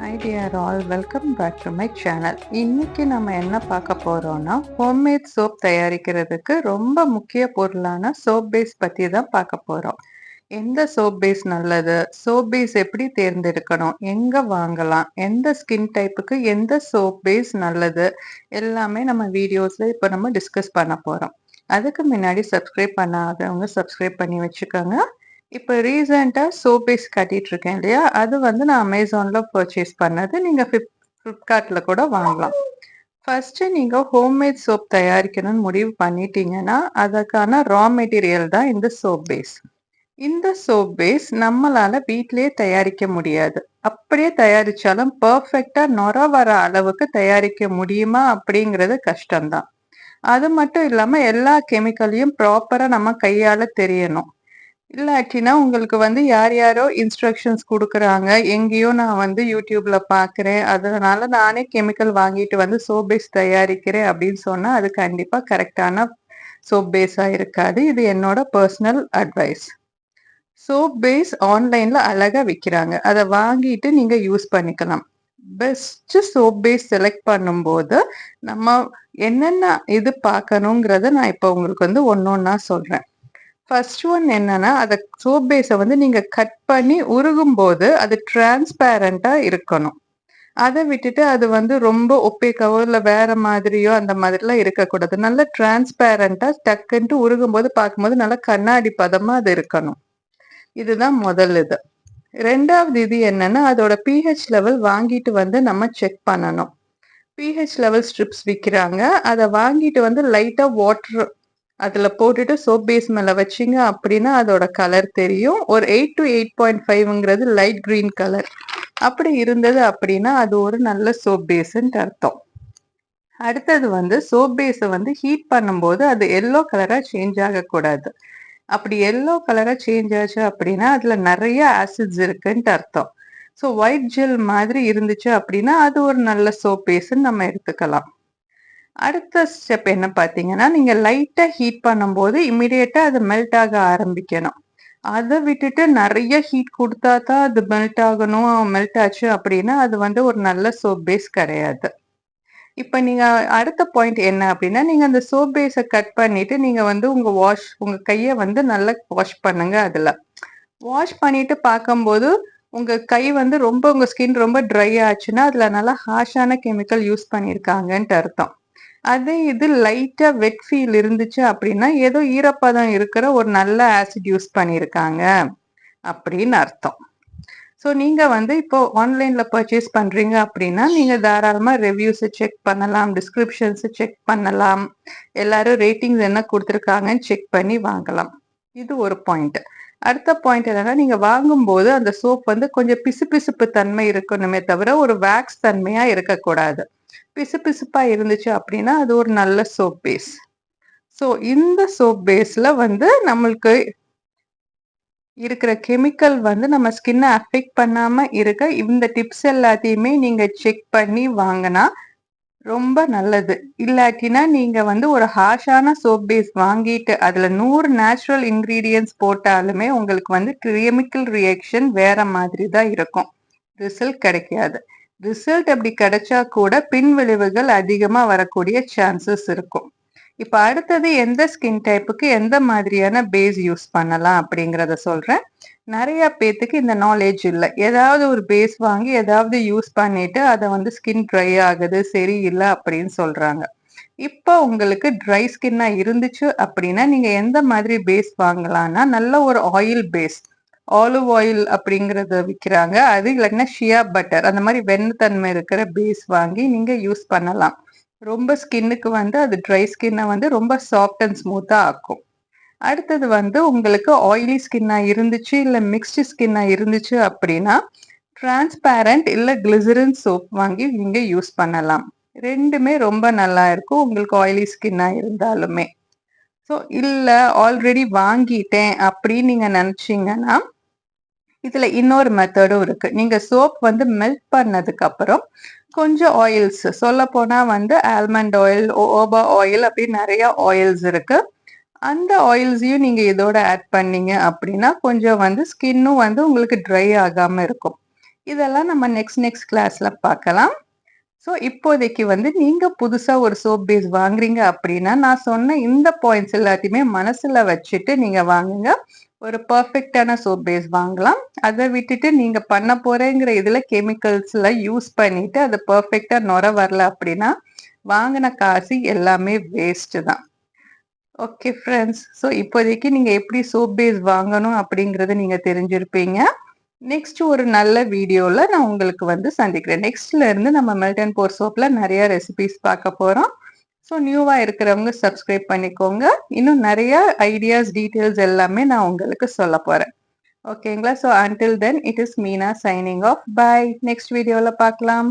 Hi dear all welcome back to my channel இன்னைக்கு நம்ம என்ன பார்க்க போறோம்னா ஹோம்மேட் சோப் தயாரிக்கிறதுக்கு ரொம்ப முக்கிய பொருளான சோப் பேஸ் பத்தி தான் பார்க்க போறோம். எந்த சோப் பேஸ் நல்லது? சோப் பேஸ் எப்படி தேர்ந்தெடுக்கணும்? எங்க வாங்கலாம்? எந்த ஸ்கின் டைப்புக்கு எந்த சோப் பேஸ் நல்லது? எல்லாமே நம்ம வீடியோஸ்ல இப்போ நம்ம டிஸ்கஸ் பண்ண போறோம். அதுக்கு முன்னாடி சப்ஸ்கிரைப் பண்ணாதவங்க சப்ஸ்கிரைப் பண்ணி வச்சுக்கோங்க. இப்போ ரீசெண்டாக சோப் பேஸ் கட்டிட்டு இருக்கேன் இல்லையா? அது வந்து நான் அமேசானில் பர்ச்சேஸ் பண்ணது. நீங்கள் ஃபிப் ஃப்ளிப்கார்ட்டில் கூட வாங்கலாம். ஃபஸ்ட்டு நீங்கள் ஹோம்மேட் சோப் தயாரிக்கணும்னு முடிவு பண்ணிட்டீங்கன்னா அதுக்கான ரா மெட்டீரியல் தான் இந்த சோப் பேஸ் இந்த சோப் பேஸ் நம்மளால் வீட்டிலேயே தயாரிக்க முடியாது. அப்படியே தயாரித்தாலும் பர்ஃபெக்டாக நொர வர அளவுக்கு தயாரிக்க முடியுமா அப்படிங்கிறது கஷ்டம்தான். அது மட்டும் இல்லாமல் எல்லா கெமிக்கலையும் ப்ராப்பராக நம்ம கையால் தெரியணும். இல்லாட்டினா உங்களுக்கு வந்து யார் யாரோ இன்ஸ்ட்ரக்ஷன்ஸ் கொடுக்குறாங்க. எங்கேயோ நான் வந்து யூடியூப்ல பார்க்குறேன் அதனால நானே கெமிக்கல் வாங்கிட்டு வந்து சோப் பேஸ் தயாரிக்கிறேன் அப்படின்னு சொன்னா அது கண்டிப்பா கரெக்டான சோப் பேஸா இருக்காது. இது என்னோட பர்சனல் அட்வைஸ் சோப் பேஸ் ஆன்லைன்ல அழகா விற்கிறாங்க அதை வாங்கிட்டு நீங்க யூஸ் பண்ணிக்கலாம். பெஸ்ட் சோப் பேஸ் செலக்ட் பண்ணும்போது நம்ம என்னென்ன இது பார்க்கணுங்கிறத நான் இப்போ உங்களுக்கு வந்து ஒன்னொன்னா சொல்றேன். ஃபர்ஸ்ட் ஒன் என்னன்னா அதை சோப் பேஸை வந்து நீங்க கட் பண்ணி உருகும் போது அது டிரான்ஸ்பேரண்டா இருக்கணும். அதை விட்டுட்டு அது வந்து ரொம்ப ஒப்பேக்காவோ இல்லை வேற மாதிரியோ அந்த மாதிரிலாம் இருக்கக்கூடாது. நல்ல டிரான்ஸ்பேரண்டா டக்குன்ட்டு உருகும் போது பார்க்கும்போது நல்லா கண்ணாடி பதமா அது இருக்கணும். இதுதான் முதல் இது. ரெண்டாவது இது என்னன்னா அதோட பிஹெச் லெவல் வாங்கிட்டு வந்து நம்ம செக் பண்ணணும். பிஹெச் லெவல் ஸ்ட்ரிப்ஸ் விற்கிறாங்க அதை வாங்கிட்டு வந்து லைட்டா வாட்டர் அதுல போட்டுட்டு சோப் பேஸ் மேல வச்சிங்க அப்படின்னா அதோட கலர் தெரியும். ஒரு எயிட் டு எயிட் பாயிண்ட் ஃபைவ்ங்கிறது லைட் கிரீன் கலர் அப்படி இருந்தது அப்படின்னா அது ஒரு நல்ல சோப் பேஸ்ன்ட்டு அர்த்தம். அடுத்தது வந்து சோப் பேஸை வந்து ஹீட் பண்ணும்போது அது எல்லோ கலராக சேஞ்ச் ஆகக்கூடாது. அப்படி எல்லோ கலராக சேஞ்ச் ஆச்சு அப்படின்னா அதில் நிறைய ஆசிட்ஸ் இருக்குன்ட்டு அர்த்தம். ஸோ ஒயிட் ஜெல் மாதிரி இருந்துச்சு அப்படின்னா அது ஒரு நல்ல சோப் பேஸ்ன்னு நம்ம எடுத்துக்கலாம். அடுத்த ஸ்டெப் என்ன பார்த்தீங்கன்னா நீங்கள் லைட்டாக ஹீட் பண்ணும்போது இம்மிடியேட்டாக அது மெல்ட் ஆக ஆரம்பிக்கணும். அதை விட்டுட்டு நிறைய ஹீட் கொடுத்தா தான் அது மெல்ட் ஆகணும். மெல்ட் ஆச்சு அப்படின்னா அது வந்து ஒரு நல்ல சோப் பேஸ் கிடையாது. இப்போ நீங்கள் அடுத்த பாயிண்ட் என்ன அப்படின்னா நீங்கள் அந்த சோப் பேஸை கட் பண்ணிவிட்டு நீங்கள் வந்து உங்கள் வாஷ் உங்கள் கையை வந்து நல்லா வாஷ் பண்ணுங்க அதில். வாஷ் பண்ணிட்டு பார்க்கும்போது உங்கள் கை வந்து ரொம்ப உங்கள் ஸ்கின் ரொம்ப ட்ரை ஆச்சுன்னா அதில் நல்லா ஹார்ஷான கெமிக்கல் யூஸ் பண்ணியிருக்காங்கன்ட்டு அர்த்தம். அதே இது லைட்டாக வெட் ஃபீல் இருந்துச்சு அப்படின்னா ஏதோ ஈரப்பதம் இருக்கிற ஒரு நல்ல ஆசிட் யூஸ் பண்ணியிருக்காங்க அப்படின்னு அர்த்தம். ஸோ நீங்கள் வந்து இப்போ ஆன்லைனில் பர்ச்சேஸ் பண்ணுறீங்க அப்படின்னா நீங்கள் தாராளமாக ரிவ்யூஸை செக் பண்ணலாம் டிஸ்கிரிப்ஷன்ஸை செக் பண்ணலாம். எல்லாரும் ரேட்டிங்ஸ் என்ன கொடுத்துருக்காங்கன்னு செக் பண்ணி வாங்கலாம். இது ஒரு பாயிண்ட் அடுத்த பாயிண்ட் என்னன்னா நீங்க வாங்கும்போது அந்த சோப் வந்து கொஞ்சம் பிசுபிசுப்பு தன்மை இருக்கணுமே தவிர ஒரு வேக்ஸ் தன்மையா இருக்கக்கூடாது. பிசுபிசுப்பா இருந்துச்சு அப்படின்னா அது ஒரு நல்ல சோப் பேஸ் ஸோ இந்த சோப் பேஸ்ல வந்து நம்மளுக்கு இருக்கிற கெமிக்கல் வந்து நம்ம ஸ்கின்னை அஃபெக்ட் பண்ணாம இருக்க இந்த டிப்ஸ் எல்லாத்தையுமே நீங்க செக் பண்ணி வாங்கினா ரொம்ப நல்லது. இல்லாட்டினா நீங்க வந்து ஒரு ஹாஷான சோப் பேஸ் வாங்கிட்டு அதுல நூறு நேச்சுரல் இன்க்ரீடியன்ஸ் போட்டாலுமே உங்களுக்கு வந்து கெமிக்கல் ரியாக்ஷன் வேற மாதிரி தான் இருக்கும். ரிசல்ட் கிடைக்காது. ரிசல்ட் அப்படி கிடைச்சா கூட பின் விளைவுகள் அதிகமாக வரக்கூடிய சான்சஸ் இருக்கும். இப்போ அடுத்தது எந்த ஸ்கின் டைப்புக்கு எந்த மாதிரியான பேஸ் யூஸ் பண்ணலாம் அப்படிங்கிறத சொல்கிறேன் நிறைய பேத்துக்கு இந்த நாலேஜ் இல்லை. ஏதாவது ஒரு பேஸ் வாங்கி ஏதாவது யூஸ் பண்ணிட்டு அதை வந்து ஸ்கின் ட்ரை ஆகுது சரியில்லை அப்படின்னு சொல்கிறாங்க இப்போ உங்களுக்கு ட்ரை ஸ்கின்னாக இருந்துச்சு அப்படின்னா நீங்கள் எந்த மாதிரி பேஸ் வாங்கலாம்னா நல்ல ஒரு ஆயில் பேஸ் ஆலிவ் ஆயில் அப்படிங்கறத விற்கிறாங்க அது இல்லைன்னா ஷியா பட்டர் அந்த மாதிரி வெண்ணத்தன்மை இருக்கிற பேஸ் வாங்கி நீங்க யூஸ் பண்ணலாம். ரொம்ப ஸ்கின்னுக்கு வந்து அது ட்ரை ஸ்கின்னை வந்து ரொம்ப சாஃப்ட் அண்ட் ஸ்மூத்தா ஆக்கும். அடுத்தது வந்து உங்களுக்கு ஆயிலி ஸ்கின்னா இருந்துச்சு இல்லை மிக்ஸ்டு ஸ்கின்னா இருந்துச்சு அப்படின்னா டிரான்ஸ்பேரண்ட் இல்லை கிளிசரின் சோப் வாங்கி நீங்க யூஸ் பண்ணலாம். ரெண்டுமே ரொம்ப நல்லா இருக்கும். உங்களுக்கு ஆயிலி ஸ்கின்னா இருந்தாலுமே. ஸோ இல்லை ஆல்ரெடி வாங்கிட்டேன் அப்படின்னு நீங்க நினைச்சீங்கன்னா இதுல இன்னொரு மெத்தடும் இருக்கு. நீங்க சோப் வந்து மெல்ட் பண்ணதுக்கு அப்புறம் கொஞ்சம் ஆயில்ஸ் சொல்ல போனா வந்து ஆல்மண்ட் ஆயில் ஓபா ஆயில் அப்படி நிறைய ஆயில்ஸ் இருக்கு. அந்த ஆயில்ஸையும் நீங்க இதோட ஆட் பண்ணீங்க அப்படின்னா கொஞ்சம் வந்து ஸ்கின்னும் வந்து உங்களுக்கு ட்ரை ஆகாம இருக்கும். இதெல்லாம் நம்ம நெக்ஸ்ட் நெக்ஸ்ட் கிளாஸ்ல பார்க்கலாம். ஸோ இப்போதைக்கு வந்து நீங்க புதுசா ஒரு சோப் பேஸ் வாங்குறீங்க அப்படின்னா நான் சொன்ன இந்த பாயிண்ட்ஸ் எல்லாத்தையுமே மனசுல வச்சுட்டு நீங்க வாங்குங்க. ஒரு பர்ஃபெக்டான சோப் பேஸ் வாங்கலாம். அதை விட்டுட்டு நீங்க பண்ண போறேங்கிற இதுல கெமிக்கல்ஸ்ல யூஸ் பண்ணிட்டு அது பர்ஃபெக்டா நுர வரல அப்படின்னா வாங்கின காசு எல்லாமே வேஸ்ட் தான். ஓகே ஃப்ரெண்ட்ஸ் ஸோ இப்போதைக்கு நீங்க எப்படி சோப் பேஸ் வாங்கணும் அப்படிங்கறத நீங்க தெரிஞ்சிருப்பீங்க. நெக்ஸ்ட் ஒரு நல்ல வீடியோல நான் உங்களுக்கு வந்து சந்திக்கிறேன். நெக்ஸ்ட்ல இருந்து நம்ம மெல்டன் போர் சோப்ல நிறைய ரெசிபிஸ் பார்க்க போறோம். ஸோ நியூவா இருக்கிறவங்க சப்ஸ்கிரைப் பண்ணிக்கோங்க. இன்னும் நிறைய ஐடியாஸ் டீட்டெயில்ஸ் எல்லாமே நான் உங்களுக்கு சொல்ல போறேன். ஓகேங்களா so until then it is Meena signing off bye next வீடியோவில் பார்க்கலாம்.